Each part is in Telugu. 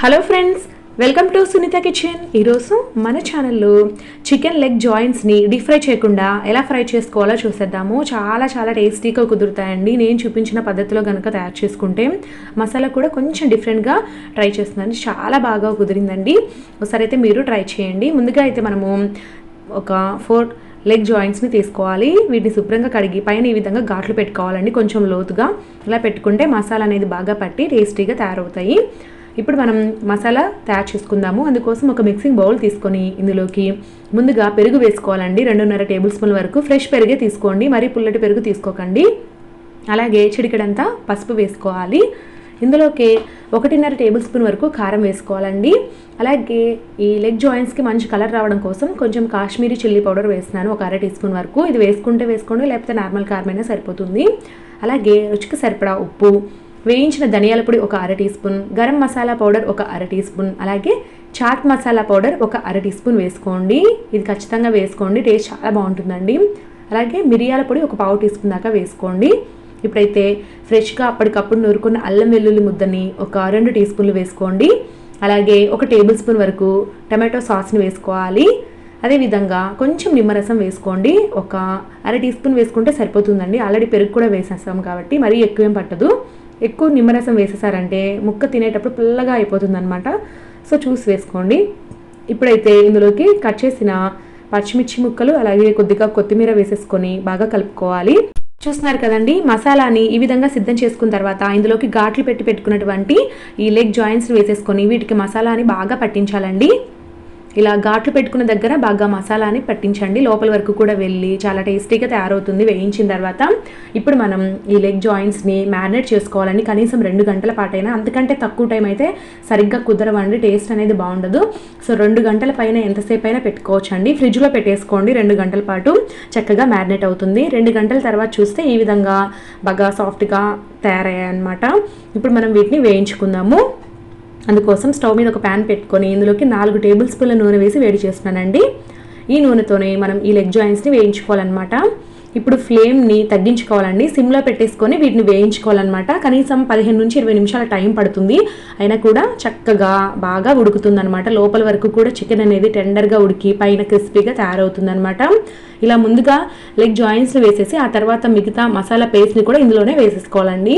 Hello friends welcome to Sunitha kitchen ఈరోజు మన ఛానల్లో చికెన్ లెగ్ జాయింట్స్ని డీప్ ఫ్రై చేయకుండా ఎలా ఫ్రై చేసుకోవాలో చూసేద్దాము. చాలా చాలా టేస్టీగా కుదురుతాయండి. నేను చూపించిన పద్ధతిలో కనుక తయారు చేసుకుంటే మసాలా కూడా కొంచెం డిఫరెంట్గా ట్రై చేస్తుందండి. చాలా బాగా కుదిరిందండి. ఒకసారి అయితే మీరు ట్రై చేయండి. ముందుగా అయితే మనము ఒక ఫోర్ లెగ్ జాయింట్స్ని తీసుకోవాలి. వీటిని శుభ్రంగా కడిగి పైన ఈ విధంగా ఘాట్లు పెట్టుకోవాలండి. కొంచెం లోతుగా. ఇలా పెట్టుకుంటే మసాలా అనేది బాగా పట్టి టేస్టీగా తయారవుతాయి. ఇప్పుడు మనం మసాలా తయారు చేసుకుందాము. అందుకోసం ఒక మిక్సింగ్ బౌల్ తీసుకొని ఇందులోకి ముందుగా పెరుగు వేసుకోవాలండి. రెండున్నర టేబుల్ స్పూన్ వరకు ఫ్రెష్ పెరుగే తీసుకోండి. మరీ పుల్లటి పెరుగు తీసుకోకండి. అలాగే చిడికడంతా పసుపు వేసుకోవాలి. ఇందులోకి ఒకటిన్నర టేబుల్ స్పూన్ వరకు కారం వేసుకోవాలండి. అలాగే ఈ లెగ్ జాయింట్స్కి మంచి కలర్ రావడం కోసం కొంచెం కాశ్మీరీ చిల్లీ పౌడర్ వేస్తున్నాను. ఒక అర టీ స్పూన్ వరకు. ఇది వేసుకుంటే వేసుకోండి లేకపోతే నార్మల్ కారం అయినా సరిపోతుంది. అలాగే రుచికి సరిపడా ఉప్పు వేయించిన ధనియాల పొడి ఒక అర teaspoon garam masala powder ఒక అర టీ స్పూన్ అలాగే చాట్ మసాలా పౌడర్ ఒక అర టీ స్పూన్ వేసుకోండి. ఇది ఖచ్చితంగా వేసుకోండి టేస్ట్ చాలా బాగుంటుందండి. అలాగే మిరియాల పొడి ఒక పావు టీ స్పూన్ దాకా వేసుకోండి. ఇప్పుడైతే ఫ్రెష్గా అప్పటికప్పుడు నూరుకున్న అల్లం వెల్లుల్లి ముద్దని ఒక రెండు టీ స్పూన్లు వేసుకోండి. అలాగే ఒక టేబుల్ స్పూన్ వరకు టమాటో సాస్ని వేసుకోవాలి. అదేవిధంగా కొంచెం నిమ్మరసం వేసుకోండి. ఒక అర టీ స్పూన్ వేసుకుంటే సరిపోతుందండి. ఆల్రెడీ పెరుగు కూడా వేసేస్తాం కాబట్టి మరీ ఎక్కువేం పట్టదు. ఎక్కువ నిమ్మరసం వేసేసారంటే ముక్క తినేటప్పుడు పుల్లగా అయిపోతుంది అనమాట సో చూసి వేసుకోండి. ఇప్పుడైతే ఇందులోకి కట్ చేసిన పచ్చిమిర్చి ముక్కలు అలాగే కొద్దిగా కొత్తిమీర వేసేసుకొని బాగా కలుపుకోవాలి. చూస్తున్నారు కదండి మసాలాని ఈ విధంగా సిద్ధం చేసుకున్న తర్వాత ఇందులోకి ఘాట్లు పెట్టి పెట్టుకున్నటువంటి ఈ లెగ్ జాయింట్స్ వేసేసుకొని వీటికి మసాలాని బాగా పట్టించాలండి. ఇలా ఘాట్లు పెట్టుకున్న దగ్గర బాగా మసాలాని పట్టించండి. లోపల వరకు కూడా వెళ్ళి చాలా టేస్టీగా తయారవుతుంది. వేయించిన తర్వాత ఇప్పుడు మనం ఈ లెగ్ జాయింట్స్ని మ్యారినేట్ చేసుకోవాలండి కనీసం రెండు గంటల పాటైనా అంతకంటే తక్కువ టైం అయితే సరిగ్గా కుదరవండి. టేస్ట్ అనేది బాగుండదు. సో రెండు గంటల పైన ఎంతసేపు అయినా పెట్టుకోవచ్చు అండి ఫ్రిడ్జ్లో పెట్టేసుకోండి. రెండు గంటల పాటు చక్కగా మ్యారినేట్ అవుతుంది. రెండు గంటల తర్వాత చూస్తే ఈ విధంగా బాగా సాఫ్ట్గా తయారయ్యాయన్నమాట. ఇప్పుడు మనం వీటిని వేయించుకుందాము. అందుకోసం స్టవ్ మీద ఒక ప్యాన్ పెట్టుకొని ఇందులోకి నాలుగు టేబుల్ స్పూన్ల నూనె వేసి వేడి చేస్తున్నానండి. ఈ నూనెతోనే మనం ఈ లెగ్ జాయింట్స్ని వేయించుకోవాలన్నమాట. ఇప్పుడు ఫ్లేమ్ని తగ్గించుకోవాలండి. సిమ్లో పెట్టేసుకొని వీటిని వేయించుకోవాలన్నమాట. కనీసం పదిహేను నుంచి ఇరవై నిమిషాల టైం పడుతుంది. అయినా కూడా చక్కగా బాగా ఉడుకుతుందనమాట లోపల వరకు కూడా చికెన్ అనేది టెండర్గా ఉడికి పైన క్రిస్పీగా తయారవుతుందనమాట ఇలా ముందుగా లెగ్ జాయింట్స్ వేసేసి ఆ తర్వాత మిగతా మసాలా పేస్ట్ని కూడా ఇందులోనే వేసేసుకోవాలండి.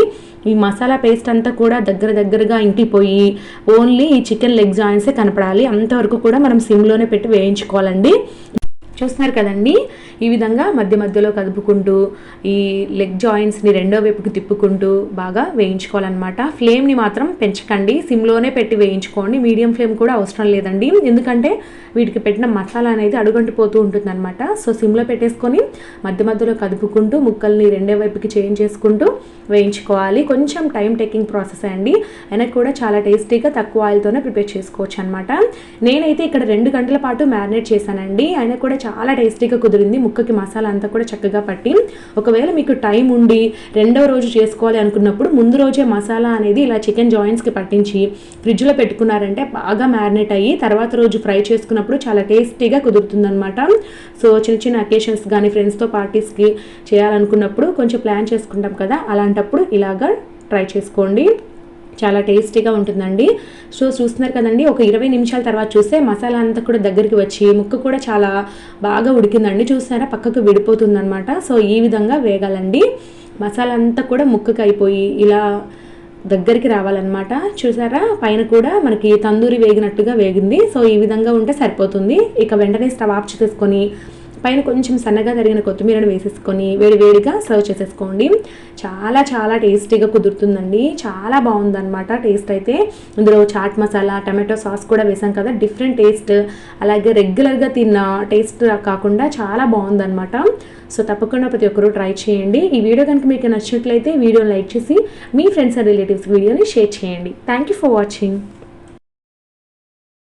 ఈ మసాలా పేస్ట్ అంతా కూడా దగ్గర దగ్గరగా ఇంకిపోయి ఓన్లీ ఈ చికెన్ లెగ్ జాయింట్సే కనపడాలి. అంతవరకు కూడా మనం సిమ్లోనే పెట్టి వేయించుకోవాలండి. చూస్తున్నారు కదండి. ఈ విధంగా మధ్య మధ్యలో కదుపుకుంటూ ఈ లెగ్ జాయింట్స్ని రెండో వైపుకి తిప్పుకుంటూ బాగా వేయించుకోవాలన్నమాట. ఫ్లేమ్ని మాత్రం పెంచకండి. సిమ్లోనే పెట్టి వేయించుకోండి. మీడియం ఫ్లేమ్ కూడా అవసరం లేదండి. ఎందుకంటే వీటికి పెట్టిన మసాలా అనేది అడుగంటిపోతూ ఉంటుంది అనమాట సో సిమ్లో పెట్టేసుకొని మధ్య మధ్యలో కదుపుకుంటూ ముక్కల్ని రెండే వైపుకి చేంజ్ చేసుకుంటూ వేయించుకోవాలి. కొంచెం టైం టేకింగ్ ప్రాసెస్ అండి. వెనక్కి కూడా చాలా టేస్టీగా తక్కువ ఆయిల్తోనే ప్రిపేర్ చేసుకోవచ్చు అనమాట నేనైతే ఇక్కడ రెండు గంటల పాటు మ్యారినేట్ చేశానండి. ఆయన కూడా చాలా టేస్టీగా కుదిరింది. ముక్కకి మసాలా అంతా కూడా చక్కగా పట్టి ఒకవేళ మీకు టైం ఉండి రెండవ రోజు చేసుకోవాలి అనుకున్నప్పుడు ముందు రోజే మసాలా అనేది ఇలా చికెన్ జాయింట్స్కి పట్టించి ఫ్రిడ్జ్లో పెట్టుకున్నారంటే బాగా మ్యారినేట్ అయ్యి తర్వాత రోజు ఫ్రై చేసుకున్నప్పుడు చాలా టేస్టీగా కుదురుతుందనమాట సో చిన్న చిన్న అకేషన్స్ కానీ ఫ్రెండ్స్తో పార్టీస్కి చేయాలనుకున్నప్పుడు కొంచెం ప్లాన్ చేసుకుంటాం కదా అలాంటప్పుడు ఇలాగా ట్రై చేసుకోండి. చాలా టేస్టీగా ఉంటుందండి. సో చూస్తున్నారు కదండి ఒక ఇరవై నిమిషాల తర్వాత చూస్తే మసాలా అంతా కూడా దగ్గరికి వచ్చి ముక్క కూడా చాలా బాగా ఉడికిందండి. చూసారా పక్కకు విడిపోతుందనమాట సో ఈ విధంగా వేగాలండి. మసాలా అంతా కూడా ముక్కకి అయిపోయి ఇలా దగ్గరికి రావాలన్నమాట. చూసారా పైన కూడా మనకి తందూరి వేగినట్టుగా వేగింది. సో ఈ విధంగా ఉంటే సరిపోతుంది. ఇక వెంటనే స్టవ్ ఆఫ్ చేసుకొని పైన కొంచెం సన్నగా తరిగిన కొత్తిమీరను వేసేసుకొని వేడి వేడిగా సర్వ్ చేసేసుకోండి. చాలా చాలా టేస్టీగా కుదురుతుందండి. చాలా బాగుందన్నమాట టేస్ట్ అయితే. ఇందులో చాట్ మసాలా టమాటో సాస్ కూడా వేసాం కదా డిఫరెంట్ టేస్ట్. అలాగే రెగ్యులర్గా తిన్న టేస్ట్ కాకుండా చాలా బాగుందన్నమాట. సో తప్పకుండా ప్రతి ఒక్కరూ ట్రై చేయండి. ఈ వీడియో కనుక మీకు నచ్చినట్లయితే వీడియోని లైక్ చేసి మీ ఫ్రెండ్స్ అండ్ రిలేటివ్స్ వీడియోని షేర్ చేయండి. Thank you for watching